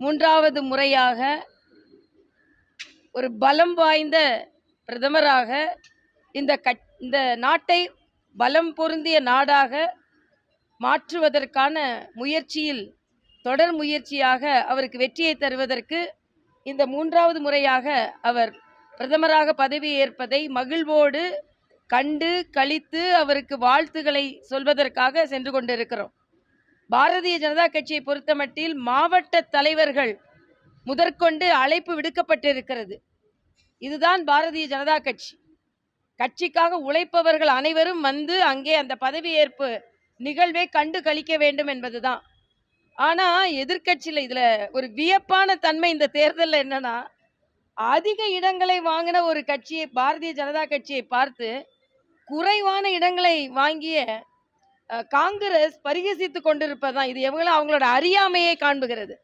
மூன்றாவது முறையாக ஒரு பலம் வாய்ந்த பிரதமராக இந்த கட் இந்த நாட்டை பலம் பொருந்திய நாடாக மாற்றுவதற்கான முயற்சியில் தொடர் முயற்சியாக அவருக்கு வெற்றியை தருவதற்கு இந்த மூன்றாவது முறையாக அவர் பிரதமராக பதவி ஏற்பதை மகிழ்வோடு கண்டு கழித்து அவருக்கு வாழ்த்துக்களை சொல்வதற்காக சென்று கொண்டிருக்கிறோம். பாரதிய ஜனதா கட்சியை பொறுத்தமட்டில் மாவட்ட தலைவர்கள் முதற்கொண்டு அழைப்பு விடுக்கப்பட்டிருக்கிறது. இதுதான் பாரதிய ஜனதா கட்சி. கட்சிக்காக உழைப்பவர்கள் அனைவரும் வந்து அங்கே அந்த பதவியேற்பு நிகழ்வை கண்டு கழிக்க வேண்டும் என்பதுதான். ஆனா எதிர்க்கட்சியில் இதுல ஒரு வியப்பான தன்மை இந்த தேர்தலில் என்னன்னா அதிக இடங்களை வாங்கின ஒரு கட்சியை பாரதிய ஜனதா கட்சியை பார்த்து குறைவான இடங்களை வாங்கிய காங்கிரஸ் பரிகசித்து கொண்டிருப்பதுதான். இது எவ்வளவு அவங்களோட அறியாமையை காண்புகிறது.